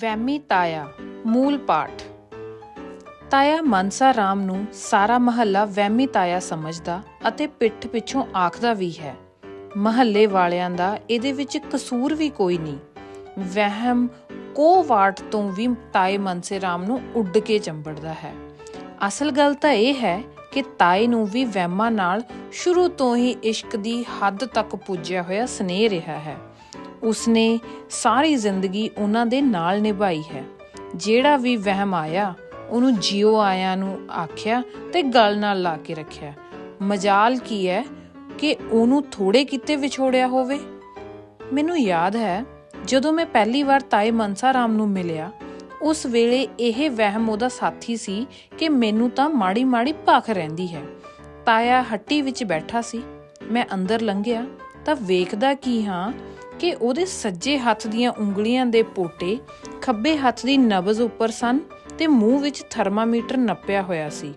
ਵਹਿਮੀ ਤਾਇਆ, ਮੂਲ ਪਾਠ। ਤਾਇਆ ਮਨਸਾ ਰਾਮ ਨੂੰ ਸਾਰਾ ਮਹੱਲਾ ਵਹਿਮੀ ਤਾਇਆ ਸਮਝਦਾ ਅਤੇ ਪਿੱਠ ਪਿੱਛੋਂ ਆਖਦਾ ਵੀ ਹੈ। ਮਹੱਲੇ ਵਾਲਿਆਂ ਦਾ ਇਹਦੇ ਵਿੱਚ ਕਸੂਰ ਵੀ ਕੋਈ ਨਹੀਂ। ਵਹਿਮ ਕੋ ਵਾਟ ਤੋਂ ਵੀ ਤਾਏ ਮਨਸੇ ਰਾਮ ਨੂੰ ਉੱਡ ਕੇ ਚੰਬੜਦਾ ਹੈ। ਅਸਲ ਗੱਲ ਤਾਂ ਇਹ ਹੈ ਕਿ ਤਾਏ ਨੂੰ ਵੀ ਵਹਿਮਾਂ ਨਾਲ ਸ਼ੁਰੂ ਤੋਂ ਹੀ ਇਸ਼ਕ ਦੀ ਹੱਦ ਤੱਕ ਪੁੱਜਿਆ ਹੋਇਆ ਸਨੇਹ ਰਿਹਾ ਹੈ। ਉਸਨੇ ਸਾਰੀ ਜ਼ਿੰਦਗੀ ਉਹਨਾਂ ਦੇ ਨਾਲ ਨਿਭਾਈ ਹੈ। ਜਿਹੜਾ ਵੀ ਵਹਿਮ ਆਇਆ, ਉਹਨੂੰ ਜਿਉ ਆਇਆਂ ਨੂੰ ਆਖਿਆ ਤੇ ਗਲ ਨਾਲ ਲਾ ਕੇ ਰੱਖਿਆ। ਮਜਾਲ ਕੀ ਹੈ ਕਿ ਉਹਨੂੰ ਥੋੜੇ ਕਿਤੇ ਵਿਛੋੜਿਆ ਹੋਵੇ? ਮੈਨੂੰ ਯਾਦ ਹੈ, ਜਦੋਂ ਮੈਂ ਪਹਿਲੀ ਵਾਰ ਤਾਏ ਮਨਸਾ ਰਾਮ ਨੂੰ ਮਿਲਿਆ, ਉਸ ਵੇਲੇ ਇਹ ਵਹਿਮ ਉਹਦਾ ਸਾਥੀ ਸੀ ਕਿ ਮੈਨੂੰ ਤਾਂ ਮਾੜੀ ਮਾੜੀ ਭਖ ਰਹਿੰਦੀ ਹੈ। ਤਾਇਆ ਹੱਟੀ ਵਿੱਚ ਬੈਠਾ ਸੀ। ਮੈਂ ਅੰਦਰ ਲੰਘਿਆ ਤਾਂ ਵੇਖਦਾ ਕੀ ਹਾਂ ਕਿ ਉਹਦੇ ਸੱਜੇ ਹੱਥ ਦੀਆਂ ਉਂਗਲੀਆਂ ਦੇ ਪੋਟੇ ਖੱਬੇ ਹੱਥ ਦੀ ਨਬਜ਼ ਉੱਪਰ ਸਨ ਤੇ ਮੂੰਹ ਵਿੱਚ ਥਰਮਾਮੀਟਰ ਨੱਪਿਆ ਹੋਇਆ ਸੀ।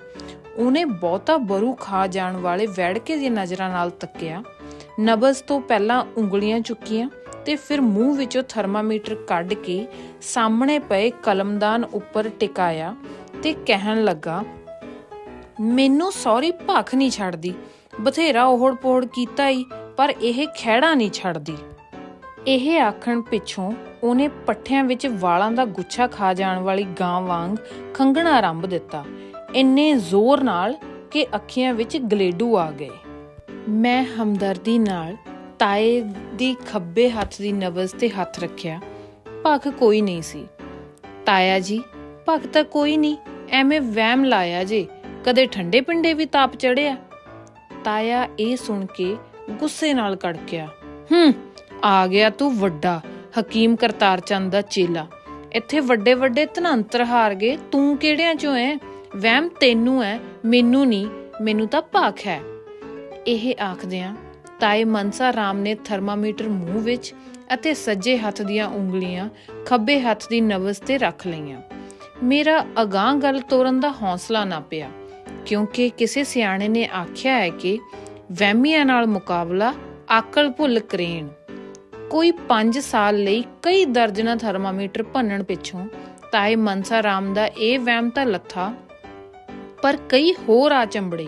ਉਹਨੇ ਬਹੁਤਾ ਬਰੂ ਖਾ ਜਾਣ ਵਾਲੇ ਵੈੜਕੇ ਦੀ ਨਜ਼ਰਾਂ ਨਾਲ ਤੱਕਿਆ। ਨਬਜ਼ ਤੋਂ ਪਹਿਲਾਂ ਉਂਗਲੀਆਂ ਚੁੱਕੀਆਂ ਤੇ ਫਿਰ ਮੂੰਹ ਵਿੱਚੋਂ ਥਰਮਾਮੀਟਰ ਕੱਢ ਕੇ ਸਾਹਮਣੇ ਪਏ ਕਲਮਦਾਨ ਉੱਪਰ ਟਿਕਾਇਆ ਤੇ ਕਹਿਣ ਲੱਗਾ, ਮੈਨੂੰ ਸੌਰੀ ਭਖ ਨਹੀਂ ਛੱਡਦੀ। ਬਥੇਰਾ ਓਹੜ ਪੋਹੜ ਕੀਤਾ ਹੀ ਪਰ ਇਹ ਖਹਿੜਾ ਨਹੀਂ ਛੱਡਦੀ। ਇਹ ਆਖਣ ਪਿੱਛੋਂ ਉਹਨੇ ਪੱਠਿਆਂ ਵਿੱਚ ਵਾਲਾਂ ਦਾ ਗੁੱਛਾ ਖਾ ਜਾਣ ਵਾਲੀ ਗਾਂ ਵਾਂਗ ਖੰਗਣਾ ਆਰੰਭ ਦਿੱਤਾ। ਇੰਨੇ ਜ਼ੋਰ ਨਾਲ ਕਿ ਅੱਖੀਆਂ ਵਿੱਚ ਗਲੇਡੂ ਆ ਗਏ। ਮੈਂ ਹਮਦਰਦੀ ਨਾਲ ਤਾਏ ਦੀ ਖੱਬੇ ਹੱਥ ਦੀ ਨਬਜ਼ ਤੇ ਹੱਥ ਰੱਖਿਆ। ਭਖ ਕੋਈ ਨਹੀਂ ਸੀ। ਤਾਇਆ ਜੀ, ਭਖ ਤਾਂ ਕੋਈ ਨਹੀਂ, ਐਵੇਂ ਵਹਿਮ ਲਾਇਆ ਜੇ, ਕਦੇ ਠੰਡੇ ਪਿੰਡੇ ਵੀ ਤਾਪ ਚੜਿਆ ਤਾਇਆ ਇਹ ਸੁਣ ਕੇ ਗੁੱਸੇ ਨਾਲ ਕੜਕਿਆ। ਹੂੰ ਆ ਗਿਆ ਤੂੰ ਵੱਡਾ, ਹਕੀਮ ਕਰਤਾਰ ਚੰਦ ਦਾ ਚੇਲਾ। ਇੱਥੇ ਵੱਡੇ ਵੱਡੇ ਧਨੰਤਰ ਹਾਰ ਗਏ, ਤੂੰ ਕਿਹੜਿਆਂ ਚੋਂ ਐ? ਵਹਿਮ ਤੈਨੂੰ ਐ, ਮੈਨੂੰ ਨਹੀਂ ਮੈਨੂੰ ਤਾਂ ਭਾਖ ਹੈ ਇਹ ਆਖਦਿਆਂ ਤਾਏ ਮਨਸਾ ਰਾਮ ਨੇ ਥਰਮਾਮੀਟਰ ਮੂੰਹ ਵਿੱਚ ਅਤੇ ਸੱਜੇ ਹੱਥ ਦੀਆਂ ਉਂਗਲੀਆਂ ਖੱਬੇ ਹੱਥ ਦੀ ਨਵਜ਼ ਤੇ ਰੱਖ ਲਈਆਂ। ਮੇਰਾ ਅਗਾਹ ਗੱਲ ਤੋਰਨ ਦਾ ਹੌਸਲਾ ਨਾ ਪਿਆ, ਕਿਉਂਕਿ ਕਿਸੇ ਸਿਆਣੇ ਨੇ ਆਖਿਆ ਹੈ ਕਿ ਵਹਿਮੀਆਂ ਨਾਲ ਮੁਕਾਬਲਾ ਆਕਲ ਭੁੱਲ ਕਰੇਣ। ਕੋਈ 5 ਸਾਲ ਲਈ ਕਈ ਦਰਜਨਾਂ ਥਰਮਾਮੀਟਰ ਭੰਨਣ ਪਿੱਛੋਂ ਤਾਏ ਮਨਸਾ ਰਾਮ ਦਾ ਇਹ ਵਹਿਮ ਤਾਂ ਲੱਥਾ। ਪਰ ਕਈ ਹੋਰ ਆ ਚੰਬੜੇ।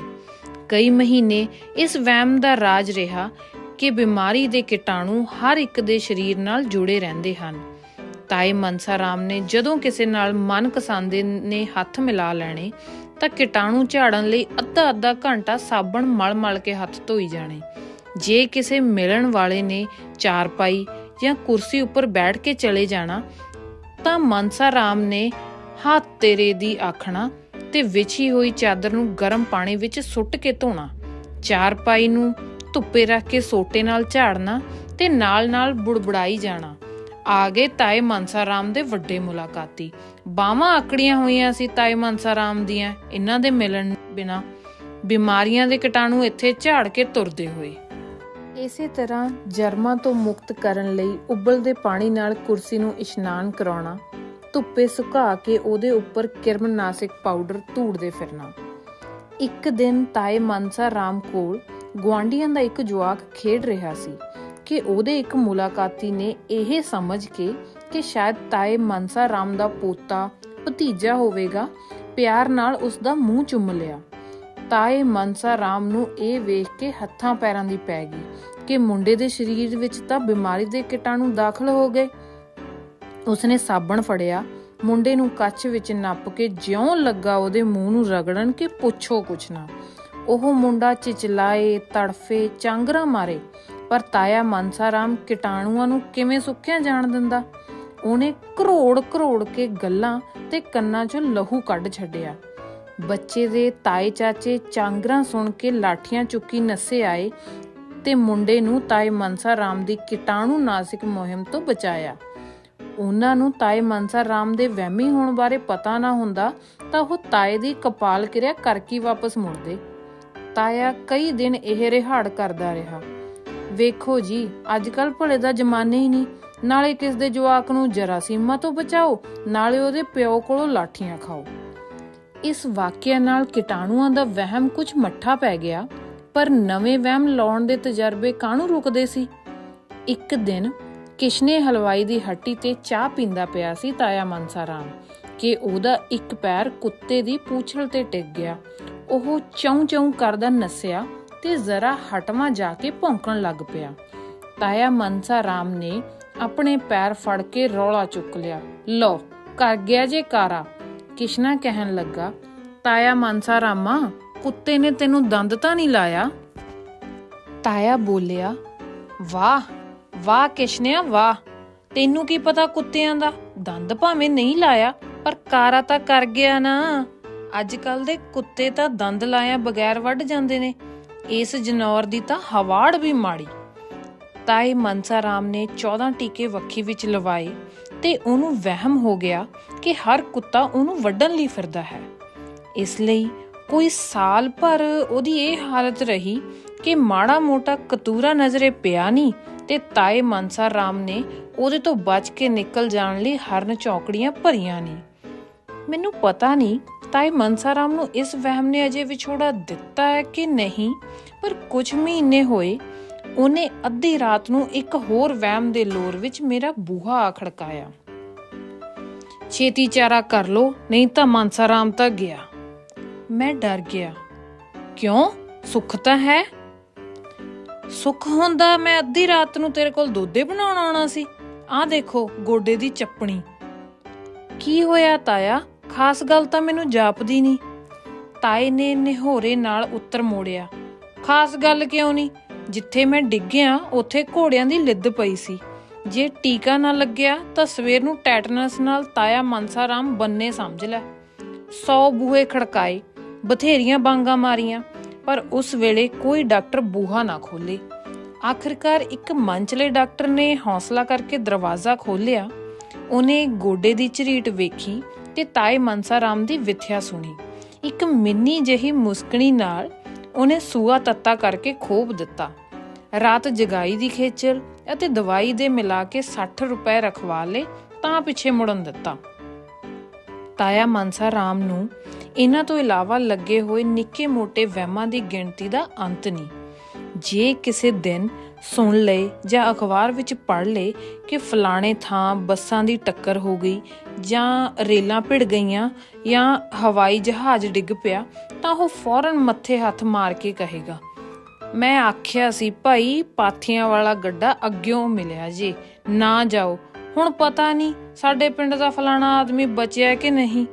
ਕਈ ਮਹੀਨੇ ਇਸ ਵਹਿਮ ਦਾ ਰਾਜ ਰਿਹਾ ਕਿ ਬਿਮਾਰੀ ਦੇ ਕੀਟਾਣੂ ਹਰ ਇੱਕ ਦੇ ਸਰੀਰ ਨਾਲ ਜੁੜੇ ਰਹਿੰਦੇ ਹਨ। ਤਾਏ ਮਨਸਾ ਰਾਮ ਨੇ ਜਦੋਂ ਕਿਸੇ ਨਾਲ ਮਨ ਕਸਾਂਦੇ ਨੇ ਹੱਥ ਮਿਲਾ ਲੈਣੇ, ਤਾਂ ਕੀਟਾਣੂ ਝਾੜਨ ਲਈ ਅੱਧਾ ਅੱਧਾ ਘੰਟਾ ਸਾਬਣ ਮਲ ਮਲ ਕੇ ਹੱਥ ਧੋਈ ਜਾਣੇ। ਜੇ ਕਿਸੇ ਮਿਲਣ ਵਾਲੇ ਨੇ ਚਾਰਪਾਈ ਜਾਂ ਕੁਰਸੀ ਉੱਪਰ ਬੈਠ ਕੇ ਚਲੇ ਜਾਣਾ, ਤਾਂ ਮਨਸਾ ਰਾਮ ਨੇ ਹੱਥ ਤੇਰੇ ਦੀ ਆਖਣਾ ਤੇ ਵਿਛੀ ਹੋਈ ਚਾਦਰ ਨੂੰ ਗਰਮ ਪਾਣੀ ਵਿੱਚ ਸੁੱਟ ਕੇ ਧੋਣਾ। ਚਾਰਪਾਈ ਨੂੰ ਧੁੱਪੇ ਰੱਖ ਕੇ ਸੋਟੇ ਨਾਲ ਝਾੜਨਾ ਤੇ ਨਾਲ-ਨਾਲ ਬੁੜਬੜਾਈ ਜਾਣਾ। ਆ ਗਏ ਤਾਏ ਮਨਸਾ ਰਾਮ ਦੇ ਵੱਡੇ ਮੁਲਾਕਾਤੀ। ਬਾਹਾਂ ਆਕੜੀਆਂ ਹੋਈਆਂ ਸੀ ਤਾਏ ਮਨਸਾ ਰਾਮ ਦੀਆਂ। ਇਹਨਾਂ ਦੇ ਮਿਲਣ ਬਿਨਾ ਬਿਮਾਰੀਆਂ ਦੇ ਕੀਟਾਣੂ ਇੱਥੇ ਝਾੜ ਕੇ ਤੁਰਦੇ ਹੋਏ। ਇਸੇ ਤਰ੍ਹਾਂ ਜਰਮਾਂ ਤੋਂ ਮੁਕਤ ਕਰਨ ਲਈ ਉਬਲਦੇ ਪਾਣੀ ਨਾਲ ਕੁਰਸੀ ਨੂੰ ਇਸ਼ਨਾਨ ਕਰਾਉਣਾ, ਧੁੱਪੇ ਸੁਕਾ ਕੇ ਉਹਦੇ ਉੱਪਰ ਕਿਰਮਨਾਸ਼ਕ ਪਾਊਡਰ ਧੂੜਦੇ ਫਿਰਨਾ। ਇੱਕ ਦਿਨ ਤਾਏ ਮਨਸਾ ਰਾਮ ਕੋਲ ਗਵਾਂਡੀਆਂ ਦਾ ਇੱਕ ਜਵਾਕ ਖੇਡ ਰਿਹਾ ਸੀ ਕਿ ਉਹਦੇ ਇੱਕ ਮੁਲਾਕਾਤੀ ਨੇ ਇਹ ਸਮਝ ਕੇ ਕਿ ਸ਼ਾਇਦ ਤਾਏ ਮਨਸਾ ਰਾਮ ਦਾ ਪੋਤਾ ਭਤੀਜਾ ਹੋਵੇਗਾ, ਪਿਆਰ ਨਾਲ ਉਸ ਦਾ ਮੂੰਹ ਚੁੰਮ ਲਿਆ। ਤਾਏ ਮਨਸਾ ਰਾਮ ਨੂੰ ਇਹ ਵੇਖ ਕੇ ਹੱਥਾਂ ਪੈਰਾਂ ਦੀ ਪੈ ਗਈ ਕਿ ਮੁੰਡੇ ਦੇ ਸਰੀਰ ਵਿੱਚ ਤਾਂ ਬਿਮਾਰੀ ਦੇ ਕੀਟਾਣੂ ਦਾਖਲ ਹੋ ਗਏ। ਉਸਨੇ ਸਾਬਣ ਫੜਿਆ, ਮੁੰਡੇ ਨੂੰ ਕੱਚ ਵਿੱਚ ਨੱਪ ਕੇ ਜਿਉਂ ਲੱਗਾ ਉਹਦੇ ਮੂੰਹ ਨੂੰ ਰਗੜਨ ਕਿ ਪੁੱਛੋ ਕੁਛ ਨਾ। ਉਹ ਮੁੰਡਾ ਚਿਚਲਾਏ, ਤੜਫੇ, ਚਾਂਗਰਾ ਮਾਰੇ, ਪਰ ਤਾਇਆ ਮਨਸਾਰਾਮ ਕੀਟਾਣੂਆਂ ਨੂੰ ਕਿਵੇਂ ਸੁੱਕਿਆ ਜਾਣ ਦਿੰਦਾ? ਉਹਨੇ ਕਰੋੜ ਕਰੋੜ ਕੇ ਗੱਲਾਂ ਤੇ ਕੰਨਾਂ 'ਚੋਂ ਲਹੂ ਕੱਢ ਛੱਡਿਆ। ਬੱਚੇ ਦੇ ਤਾਏ ਚਾਚੇ ਚਾਂਗਰਾ ਸੁਣ ਕੇ ਲਾਠੀਆਂ ਚੁੱਕੀ ਨੱਸੇ ਆਏ ਤੇ ਮੁੰਡੇ ਨੂੰ ਤਾਏ ਮਨਸਾ ਰਾਮ ਦੀ ਕੀਟਾਣੂ ਨਾਸਿਕ ਮੁਹਿੰਮ ਤੋਂ ਬਚਾਇਆ। ਉਹਨਾਂ ਨੂੰ ਤਾਏ ਮਨਸਾ ਰਾਮ ਦੇ ਵਹਿਮੀ ਹੋਣ ਬਾਰੇ ਪਤਾ ਨਾ ਹੁੰਦਾ ਤਾਂ ਉਹ ਤਾਏ ਦੀ ਕਪਾਲ ਕਿਰਿਆ ਕਰਕੇ ਵਾਪਸ ਮੁੜਦੇ। ਤਾਇਆ ਕਈ ਦਿਨ ਇਹ ਰਿਹਾੜ ਕਰਦਾ ਰਿਹਾ। ਵੇਖੋ ਜੀ ਅੱਜ ਕੱਲ ਭਲੇ ਦਾ ਜ਼ਮਾਨੇ ਹੀ ਨਹੀਂ। ਨਾਲੇ ਕਿਸ ਦੇ ਜਵਾਕ ਨੂੰ ਜਰਾਸੀਮਾ ਤੋਂ ਬਚਾਓ, ਨਾਲੇ ਉਹਦੇ ਪਿਓ ਕੋਲੋਂ ਲਾਠੀਆਂ ਖਾਓ। ਇਸ ਵਾਕਿਆ ਨਾਲ ਕੀਟਾਣੂਆਂ ਦਾ ਵਹਿਮ ਕੁਝ ਮੱਠਾ ਪੈ ਗਿਆ, ਪਰ ਨਵੇਂ ਵਹਿਮ ਲਾਉਣ ਦੇ ਤਜਰਬੇ ਕਾਹਨੂੰ ਰੁਕਦੇ ਸੀ? ਇੱਕ ਦਿਨ ਕਿਸ਼ਨੇ ਹਲਵਾਈ ਦੀ ਹੱਟੀ ਤੇ ਚਾਹ ਪੀਂਦਾ ਪਿਆ ਸੀ ਤਾਇਆ ਮਨਸਾ ਰਾਮ, ਕਿ ਉਹਦਾ ਇੱਕ ਪੈਰ ਕੁੱਤੇ ਦੀ ਪੂਛਲ ਤੇ ਟਿਕ ਗਿਆ। ਉਹ ਚੌਂ ਚੌਂ ਕਰਦਾ ਨਸਿਆ ਤੇ ਜ਼ਰਾ ਹਟਵਾ ਜਾ ਕੇ ਭੌਂਕਣ ਲੱਗ ਪਿਆ। ਤਾਇਆ ਮਨਸਾ ਰਾਮ ਨੇ ਆਪਣੇ ਪੈਰ ਫੜ ਕੇ ਰੌਲਾ ਚੁੱਕ ਲਿਆ। ਲੋ ਕਰ ਗਿਆ ਜੇ ਕਾਰਾ। ਕਿਸ਼ਨਾ ਕਹਿਣ ਲੱਗਾ, ਤਾਇਆ ਮਨਸਾ ਰਾਮਾ, ਕੁੱਤੇ ਨੇ ਤੈਨੂੰ ਦੰਦ ਤਾਂ ਨਹੀਂ ਲਾਇਆ? ਤਾਇਆ ਬੋਲਿਆ, ਵਾਹ ਵਾਹ ਕਿਸ਼ਨਿਆ, ਵਾਹ। ਤੈਨੂੰ ਕੀ ਪਤਾ ਕੁੱਤਿਆਂ ਦਾ ਦੰਦ ਭਾਵੇਂ ਨਹੀਂ ਲਾਇਆ, ਪਰ ਕਾਰਾ ਤਾਂ ਕਰ ਗਿਆ ਨਾ। ਅੱਜ ਕੱਲ ਦੇ ਕੁੱਤੇ ਤਾਂ ਦੰਦ ਲਾਇਆ ਬਗੈਰ ਵੱਢ ਜਾਂਦੇ ਨੇ। ਇਸ ਜਨੌਰ ਦੀ ਤਾਂ ਹਵਾੜ ਵੀ ਮਾੜੀ। ਤਾਏ ਮਨਸਾ ਰਾਮ ਨੇ 14 ਟੀਕੇ ਵੱਖੀ ਵਿੱਚ ਲਵਾਏ। ਤੇ ਉਹਨੂੰ ਵਹਿਮ ਹੋ ਗਿਆ ਕਿ ਹਰ ਕੁੱਤਾ ਉਹਨੂੰ ਵੱਢਣ ਲਈ ਫਿਰਦਾ ਹੈ। ਇਸ ਲਈ ਕੋਈ ਸਾਲ ਭਰ ਉਹਦੀ ਇਹ ਹਾਲਤ ਰਹੀ ਕਿ ਮਾੜਾ ਮੋਟਾ ਕਤੂਰਾ ਨਜ਼ਰੇ ਪਿਆ ਨਹੀਂ ਤੇ ਤਾਏ ਮਨਸਾ ਰਾਮ ਨੇ ਉਹਦੇ ਤੋਂ ਬਚ ਕੇ ਨਿਕਲ ਜਾਣ ਲਈ ਹਰਨ ਚੌਕੜੀਆਂ ਭਰੀਆਂ ਨਹੀਂ। ਮੈਨੂੰ ਪਤਾ ਨਹੀਂ ਤਾਏ ਮਨਸਾ ਰਾਮ ਨੂੰ ਇਸ ਵਹਿਮ ਨੇ ਅਜੇ ਵਿਛੋੜਾ ਦਿੱਤਾ ਹੈ ਕਿ ਨਹੀਂ, ਪਰ ਕੁਝ ਮਹੀਨੇ ਹੋਏ ਉਹਨੇ ਅੱਧੀ ਰਾਤ ਨੂੰ ਇੱਕ ਹੋਰ ਵਹਿਮ ਦੇ ਲੋਰ ਵਿੱਚ ਮੇਰਾ ਬੂਹਾ ਆ ਖੜਕਾਇਆ। ਛੇਤੀ ਚਾਰਾ ਕਰ ਲੋ ਨਹੀਂ ਤਾਂ ਮਨਸਾ ਰਾਮ ਤਾਂ ਗਿਆ। ਮੈਂ ਡਰ ਗਿਆ। ਕਿਉਂ? ਸੁੱਖ ਤਾਂ ਹੈ। ਸੁੱਖ ਹੁੰਦਾ ਮੈਂ ਅੱਧੀ ਰਾਤ ਨੂੰ ਤੇਰੇ ਕੋਲ ਦੋਦੇ ਬਣਾਉਣ ਆਉਣਾ ਸੀ। ਆਹ ਦੇਖੋ, ਗੋਡੇ ਦੀ ਚੱਪਣੀ। ਕੀ ਹੋਇਆ ਤਾਇਆ? ਖਾਸ ਗੱਲ ਤਾਂ ਮੈਨੂੰ ਜਾਪਦੀ ਨਹੀਂ ਤਾਏ ਨੇ ਨਿਹੋਰੇ ਨਾਲ ਉੱਤਰ ਮੋੜਿਆ। ਖਾਸ ਗੱਲ ਕਿਉਂ ਨਹੀਂ ਜਿੱਥੇ ਮੈਂ ਡਿੱਗਿਆ, ਉੱਥੇ ਘੋੜਿਆਂ ਦੀ ਲਿੱਦ ਪਈ ਸੀ। ਜੇ ਟੀਕਾ ਨਾ ਲੱਗਿਆ, ਤਾਂ ਸਵੇਰ ਨੂੰ ਟੈਟਨਸ ਨਾਲ ਤਾਇਆ ਮਨਸਾ ਬੰਨੇ ਸਮਝ ਲੈ। 100 ਬੂਹੇ ਖੜਕਾਏ, ਬਥੇਰੀਆਂ ਬਾਂਗਾ ਮਾਰੀਆਂ, ਪਰ ਉਸ ਵੇਲੇ ਕੋਈ ਡਾਕਟਰ ਬੂਹਾ ਨਾ ਖੋਲੇ ਆਖਰਕਾਰ ਇੱਕ ਮੰਚਲੇ ਡਾਕਟਰ ਨੇ ਹੌਸਲਾ ਕਰਕੇ ਦਰਵਾਜ਼ਾ ਖੋਲ੍ਹਿਆ। ਉਹਨੇ ਗੋਡੇ ਦੀ ਝਰੀਟ ਵੇਖੀ ਤੇ ਤਾਏ ਮਨਸਾ ਰਾਮ ਦੀ ਵਿਥਿਆ ਸੁਣੀ। ਇੱਕ ਮਿੰਨੀ ਜਿਹੀ ਮੁਸਕਣੀ ਨਾਲ ਉਹਨੇ ਸੂਆ ਤੱਤਾ ਕਰਕੇ ਖੋਬ ਦਿੱਤਾ। ਰਾਤ ਜਗਾਈ ਦੀ ਖੇਚਲ ਅਤੇ ਦਵਾਈ ਦੇ ਮਿਲਾ ਕੇ 60 ਰੁਪਏ ਰਖਵਾ ਲੇ ਤਾਂ ਪਿੱਛੇ ਮੁੜਨ ਦਿੱਤਾ। ਤਾਇਆ ਮਨਸਾ ਰਾਮ ਨੂੰ ਇਹਨਾਂ ਤੋਂ ਇਲਾਵਾ ਲੱਗੇ ਹੋਏ ਨਿੱਕੇ ਮੋਟੇ ਵਹਿਮਾਂ ਦੀ ਗਿਣਤੀ ਦਾ ਅੰਤ ਨਹੀਂ। ਜੇ ਕਿਸੇ ਦਿਨ ਸੁਣ ਲਏ ਜਾਂ ਅਖਬਾਰ ਵਿੱਚ ਪੜ੍ਹ ਲਏ ਕਿ ਫਲਾਣੇ ਥਾਂ ਬੱਸਾਂ ਦੀ ਟੱਕਰ ਹੋ ਗਈ ਜਾਂ ਰੇਲਾਂ ਭਿੜ ਗਈਆਂ ਜਾਂ ਹਵਾਈ ਜਹਾਜ਼ ਡਿੱਗ ਪਿਆ, ਤਾਂ ਉਹ ਫੌਰਨ ਮੱਥੇ ਹੱਥ ਮਾਰ ਕੇ ਕਹੇਗਾ, ਮੈਂ ਆਖਿਆ ਸੀ ਭਾਈ, ਪਾਥੀਆਂ ਵਾਲਾ ਗੱਡਾ ਅੱਗਿਓਂ ਮਿਲਿਆ ਜੀ, ਨਾ ਜਾਓ। ਹੁਣ ਪਤਾ ਨਹੀਂ ਸਾਡੇ ਪਿੰਡ ਦਾ ਫਲਾਣਾ ਆਦਮੀ ਬਚਿਆ ਕਿ ਨਹੀਂ?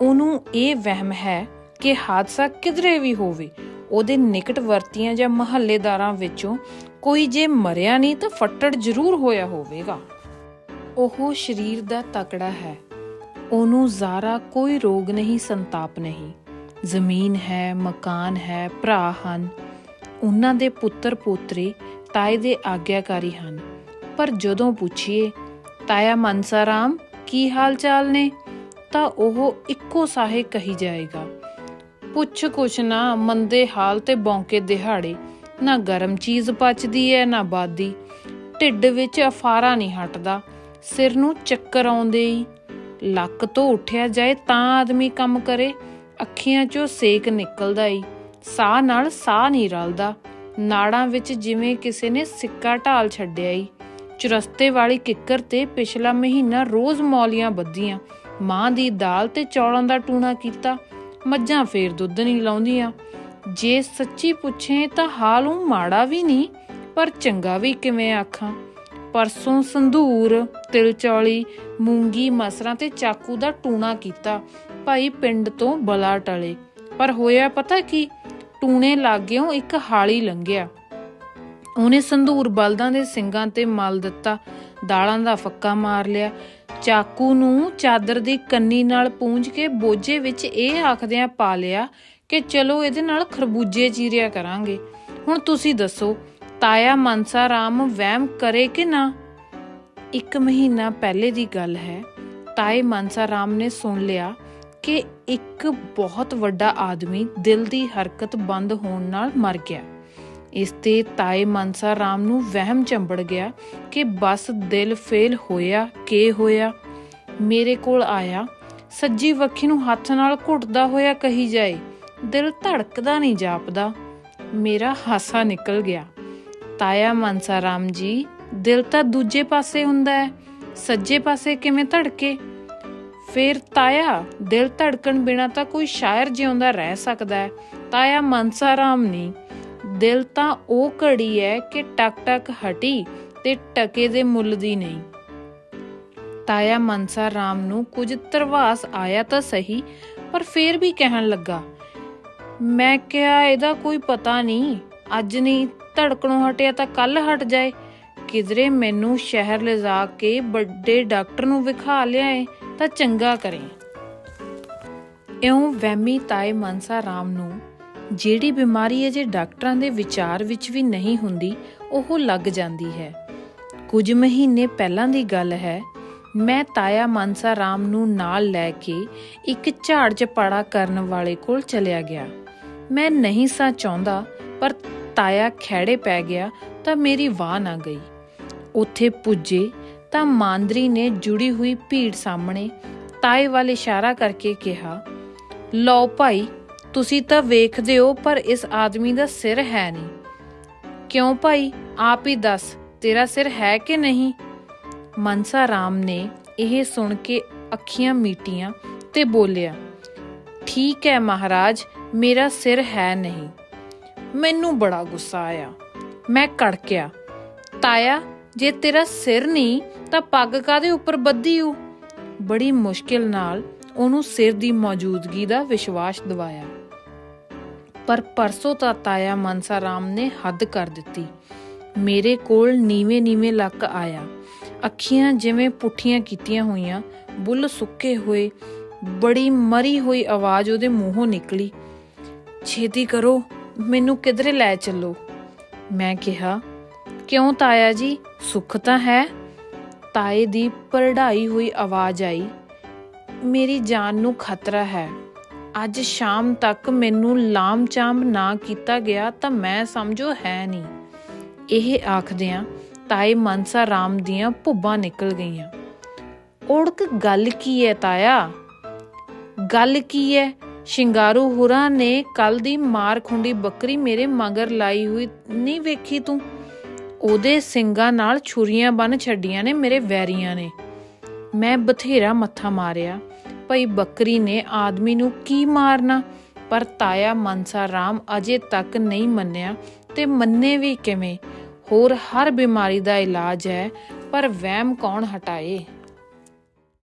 ਉਹਨੂੰ ਇਹ ਵਹਿਮ ਹੈ ਕਿ ਹਾਦਸਾ ਕਿਧਰੇ ਵੀ ਹੋਵੇ। ਉਹਦੇ ਨਿਕਟ ਵਰਤੀਆਂ ਜਾਂ ਮਹੱਲੇਦਾਰਾਂ ਵਿੱਚੋਂ ਕੋਈ ਜੇ ਮਰਿਆ ਨਹੀਂ ਤਾਂ ਫੱਟੜ ਜ਼ਰੂਰ ਹੋਇਆ ਹੋਵੇਗਾ। ਉਹ ਸਰੀਰ ਦਾ ਤਕੜਾ ਹੈ। ਉਹਨੂੰ ਜ਼ਾਰਾ ਕੋਈ ਰੋਗ ਨਹੀਂ, ਸੰਤਾਪ ਨਹੀਂ। ਜ਼ਮੀਨ ਹੈ, ਮਕਾਨ ਹੈ, ਭਰਾ ਹਨ। ਉਹਨਾਂ ਦੇ ਪੁੱਤਰ ਪੋਤਰੇ ਤਾਏ ਦੇ ਆਗਿਆਕਾਰੀ ਹਨ। ਪਰ ਜਦੋਂ ਪੁੱਛੀਏ, ਤਾਇਆ ਮਨਸਾ ਰਾਮ ਕੀ ਹਾਲ ਚਾਲ ਨੇ? ਤਾਂ ਉਹ ਇੱਕੋ ਸਾਹੇ ਕਹੀ ਜਾਏਗਾ ਪੁੱਛ ਕੁਛ ਨਾ, ਮੰਦੇ ਹਾਲ ਤੇ ਬੌਂਕੇ ਦਿਹਾੜੇ। ਨਾ ਗਰਮ ਚੀਜ਼ ਪਚਦੀ ਐ, ਨਾ ਬਾਦੀ। ਢਿੱਡ ਵਿੱਚ ਅਫਾਰਾ ਨਹੀਂ ਹਟਦਾ, ਸਿਰ ਨੂੰ ਚੱਕਰ ਆਉਂਦੇ ਹੀ ਲੱਕ ਤੋਂ ਉੱਠਿਆ ਜਾਏ ਤਾਂ ਆਦਮੀ ਕੰਮ ਕਰੇ, ਅੱਖੀਆਂ 'ਚੋਂ ਸੇਕ ਨਿਕਲਦਾ ਈ। ਸਾਹ ਨਾਲ ਸਾਹ ਨਹੀਂ ਰਲਦਾ। ਨਾੜਾਂ ਵਿੱਚ ਜਿਵੇਂ ਕਿਸੇ ਨੇ ਸਿੱਕਾ ਢਾਲ ਛੱਡਿਆ ਈ। ਚੁਰਸਤੇ ਵਾਲੀ ਕਿੱਕਰ ਤੇ ਪਿਛਲਾ ਮਹੀਨਾ ਰੋਜ਼ ਮੌਲੀਆਂ ਬੱਧੀਆਂ। ਮਾਂ ਦੀ ਦਾਲ ਤੇ ਚੌਲਾਂ ਦਾ ਟੂਣਾ ਕੀਤਾ। ਮੱਝਾਂ ਫੇਰ ਦੁੱਧ ਨਹੀਂ ਲਾਉਂਦੀਆਂ। ਜੇ ਸੱਚੀ ਪੁੱਛੇ ਤਾਂ ਹਾਲ ਉਹ ਮਾੜਾ ਵੀ ਨਹੀਂ, ਪਰ ਚੰਗਾ ਵੀ ਕਿਵੇਂ ਆਖਾਂ। ਪਰਸੋਂ ਸੰਧੂਰ ਤਿਲ ਚੌਲੀ ਮੂੰਗੀ ਮਸਰਾਂ ਤੇ ਚਾਕੂ ਦਾ ਟੂਣਾ ਕੀਤਾ। ਭਾਈ ਪਿੰਡ ਤੋਂ ਬਲਾ ਟਲੇ। ਪਰ ਹੋਇਆ ਪਤਾ ਕੀ? ਟੂਣੇ ਲੱਗਿਓ ਇੱਕ ਹਾਲੀ ਲੰਘਿਆ। ਉਹਨੇ ਸੰਧੂਰ ਬਲਦਾਂ ਦੇ ਸਿੰਗਾਂ ਤੇ ਮਲ ਦਿੱਤਾ। ਦਾਲਾਂ ਦਾ ਫੱਕਾ ਮਾਰ ਲਿਆ। ਚਾਕੂ ਨੂੰ ਚਾਦਰ ਦੀ ਕੰਨੀ ਨਾਲ ਪੂੰਝ ਕੇ ਬੋਝੇ ਵਿੱਚ ਇਹ ਆਖਦਿਆਂ ਪਾ ਲਿਆ ਕਿ ਚਲੋ ਇਹਦੇ ਨਾਲ ਖਰਬੂਜੇ ਚੀਰਿਆ ਕਰਾਂਗੇ। ਹੁਣ ਤੁਸੀਂ ਦੱਸੋ, ਤਾਇਆ ਮਨਸਾ ਰਾਮ ਵਹਿਮ ਕਰੇ ਕਿ ਨਾ? ਇੱਕ ਮਹੀਨਾ ਪਹਿਲੇ ਦੀ ਗੱਲ ਹੈ, ਤਾਏ ਮਨਸਾ ਰਾਮ ਨੇ ਸੁਣ ਲਿਆ ਕਿ ਇੱਕ ਬਹੁਤ ਵੱਡਾ ਆਦਮੀ ਦਿਲ ਦੀ ਹਰਕਤ ਬੰਦ ਹੋਣ ਨਾਲ ਮਰ ਗਿਆ। ਇਸ ਤੇ ਤਾਏ ਮਨਸਾ ਰਾਮ ਨੂੰ ਵਹਿਮ ਚੰਬੜ ਗਿਆ ਕਿ ਬਸ ਦਿਲ ਫੇਲ ਹੋਇਆ, ਕੇ ਹੋਇਆ? ਮੇਰੇ ਕੋਲ ਆਇਆ। ਸੱਜੀ ਵੱਖੀ ਨੂੰ ਹੱਥ ਨਾਲ ਘੁੱਟਦਾ ਹੋਇਆ ਕਹੀ ਜਾਏ, ਦਿਲ ਧੜਕਦਾ ਨਹੀਂ ਜਾਪਦਾ। ਮੇਰਾ ਹਾਸਾ ਨਿਕਲ ਗਿਆ। ਤਾਇਆ ਮਨਸਾ ਰਾਮ ਜੀ, ਦਿਲ ਤਾਂ ਦੂਜੇ ਪਾਸੇ ਹੁੰਦਾ ਹੈ, ਸੱਜੇ ਪਾਸੇ ਕਿਵੇਂ ਧੜਕੇ? ਫੇਰ ਤਾਇਆ, ਦਿਲ ਧੜਕਣ ਬਿਨਾ ਤਾਂ ਕੋਈ ਸ਼ਾਇਰ ਜਿਉਂਦਾ ਰਹਿ ਸਕਦਾ ਹੈ। ਤਾਇਆ ਮਨਸਾ ਰਾਮ ਨਹੀਂ। ਦਿਲ ਤਾਂ ਉਹ ਘੜੀ ਹੈ ਕਿ ਟਕ ਟਕ ਹਟੀ ਤੇ ਟਕੇ ਦੇ ਮੁੱਲ ਦੀ ਨਹੀਂ। ਤਾਇਆ ਮਨਸਾ ਰਾਮ ਨੂੰ ਕੁਝ ਤਰਵਾਸ ਆਇਆ ਤਾਂ ਸਹੀ, ਪਰ ਫੇਰ ਵੀ ਕਹਿਣ ਲੱਗਾ, ਮੈਂ ਕਿਹਾ ਇਹਦਾ ਕੋਈ ਪਤਾ ਨਹੀਂ, ਅੱਜ ਨਹੀਂ ਧੜਕਣੋਂ ਹਟਿਆ ਤਾਂ ਕੱਲ ਹਟ ਜਾਏ। ਕਿਧਰੇ ਮੈਨੂੰ ਸ਼ਹਿਰ ਲਿਜਾ ਕੇ ਵੱਡੇ ਡਾਕਟਰ ਨੂੰ ਵਿਖਾ ਲਿਆਏ ਤਾਂ ਚੰਗਾ ਕਰੇ। ਇਉਂ ਵਹਿਮੀ ਤਾਏ ਮਨਸਾ ਰਾਮ ਨੂੰ ਜਿਹੜੀ ਬਿਮਾਰੀ ਅਜੇ ਡਾਕਟਰਾਂ ਦੇ ਵਿਚਾਰ ਵਿੱਚ ਵੀ ਨਹੀਂ ਹੁੰਦੀ, ਉਹ ਲੱਗ ਜਾਂਦੀ ਹੈ। ਕੁਝ ਮਹੀਨੇ ਪਹਿਲਾਂ ਦੀ ਗੱਲ ਹੈ, ਮੈਂ ਤਾਇਆ ਮਾਨਸਾ ਰਾਮ ਨੂੰ ਨਾਲ ਲੈ ਕੇ ਇੱਕ ਝਾੜ ਚਪਾੜਾ ਕਰਨ ਵਾਲੇ ਕੋਲ ਚਲਿਆ ਗਿਆ। ਮੈਂ ਨਹੀਂ ਸਾਂ ਚਾਹੁੰਦਾ, ਪਰ ਤਾਇਆ ਖੈੜੇ ਪੈ ਗਿਆ ਤਾਂ ਮੇਰੀ ਵਾਹ ਨਾ ਗਈ। ਉੱਥੇ ਪੁੱਜੇ ਤਾਂ ਮਾਂਦਰੀ ਨੇ ਜੁੜੀ ਹੋਈ ਭੀੜ ਸਾਹਮਣੇ ਤਾਏ ਵੱਲ ਇਸ਼ਾਰਾ ਕਰਕੇ ਕਿਹਾ, ਲਓ ਭਾਈ ਤੁਸੀਂ ਤਾਂ ਵੇਖਦੇ ਹੋ, ਪਰ ਇਸ ਆਦਮੀ ਦਾ ਸਿਰ ਹੈ ਨਹੀਂ। ਕਿਉਂ ਭਾਈ? ਆਪ ਹੀ ਦੱਸ, ਤੇਰਾ ਸਿਰ ਹੈ ਕਿ ਨਹੀਂ? ਮਨਸਾ ਰਾਮ ਨੇ ਇਹ ਸੁਣ ਕੇ ਅੱਖੀਆਂ ਮੀਟੀਆਂ ਤੇ ਬੋਲਿਆ, ਠੀਕ ਹੈ ਮਹਾਰਾਜ, ਮੇਰਾ ਸਿਰ ਹੈ ਨਹੀਂ। ਮੈਨੂੰ ਬੜਾ ਗੁੱਸਾ ਆਇਆ। ਮੈਂ ਕੜਕਿਆ, ਤਾਇਆ, ਜੇ ਤੇਰਾ ਸਿਰ ਨਹੀਂ, ਤਾਂ ਪੱਗ ਕਾਦੇ ਉੱਪਰ ਬੱਧੀ ਹੂ ਬੜੀ ਮੁਸ਼ਕਿਲ ਨਾਲ ਉਹਨੂੰ ਸਿਰ ਦੀ ਮੌਜੂਦਗੀ ਦਾ ਵਿਸ਼ਵਾਸ ਦਿਵਾਇਆ। ਪਰ ਪਰਸੋਂ ਤਾਂ ਤਾਇਆ ਮਨਸਾ ਰਾਮ ਨੇ ਹੱਦ ਕਰ ਦਿੱਤੀ। ਮੇਰੇ ਕੋਲ ਨੀਵੇਂ ਨੀਵੇਂ ਲੱਕ ਆਇਆ। ਅੱਖੀਆਂ ਜਿਵੇਂ ਪੁੱਠੀਆਂ ਕੀਤੀਆਂ ਹੋਈਆਂ ਬੁੱਲ ਸੁੱਕੇ ਹੋਏ, ਬੜੀ ਮਰੀ ਹੋਈ ਆਵਾਜ਼ ਉਹਦੇ ਮੂੰਹੋਂ ਨਿਕਲੀ। ਛੇਤੀ ਕਰੋ, ਮੈਨੂੰ ਕਿਧਰੇ ਲੈ ਚੱਲੋ। ਮੈਂ ਕਿਹਾ, ਕਿਉਂ ਤਾਇਆ ਜੀ, ਸੁੱਖ ਤਾਂ ਹੈ? ਤਾਏ ਦੀ ਪਰੜਾਈ ਹੋਈ ਆਵਾਜ਼ ਆਈ, ਮੇਰੀ ਜਾਨ ਨੂੰ ਖਤਰਾ ਹੈ। ਅੱਜ ਸ਼ਾਮ ਤੱਕ ਮੈਨੂੰ ਲਾਮ-ਚਾਮ ਨਾ ਕੀਤਾ ਗਿਆ ਤਾਂ ਮੈਂ ਸਮਝੋ ਹੈ ਨਹੀਂ। ਇਹ ਆਖਦਿਆਂ ਤਾਏ ਮਨਸਾ ਰਾਮ ਦੀਆਂ ਭੁੱਬਾਂ ਨਿਕਲ ਗਈਆਂ। ਓੜਕ ਗੱਲ ਕੀ ਹੈ ਤਾਇਆ? ਗੱਲ ਕੀ ਹੈ ਸ਼ਿੰਗਾਰੂ ਹੁਰਾ ਨੇ ਕੱਲ ਦੀ ਮਾਰ ਖੁੰਡੀ ਬੱਕਰੀ ਮੇਰੇ ਮਗਰ ਲਾਈ ਹੋਈ ਨਹੀਂ ਵੇਖੀ ਤੂੰ? ਉਹਦੇ ਸਿੰਗਾਂ ਨਾਲ ਛੁਰੀਆਂ ਬੰਨ ਛੱਡੀਆਂ ਨੇ ਮੇਰੇ ਵੈਰੀਆਂ ਨੇ। ਮੈਂ ਬਥੇਰਾ ਮੱਥਾ ਮਾਰਿਆ। ਭਈ ਬੱਕਰੀ ਨੇ ਆਦਮੀ ਨੂੰ ਕੀ ਮਾਰਨਾ? ਪਰ ਤਾਇਆ ਮਨਸਾ ਰਾਮ ਅਜੇ ਤੱਕ ਨਹੀਂ ਮੰਨਿਆ ਤੇ ਮੰਨੇ ਵੀ ਕਿਵੇਂ? ਹੋਰ ਹਰ ਬਿਮਾਰੀ ਦਾ ਇਲਾਜ ਹੈ, ਪਰ ਵਹਿਮ ਕੌਣ ਹਟਾਏ?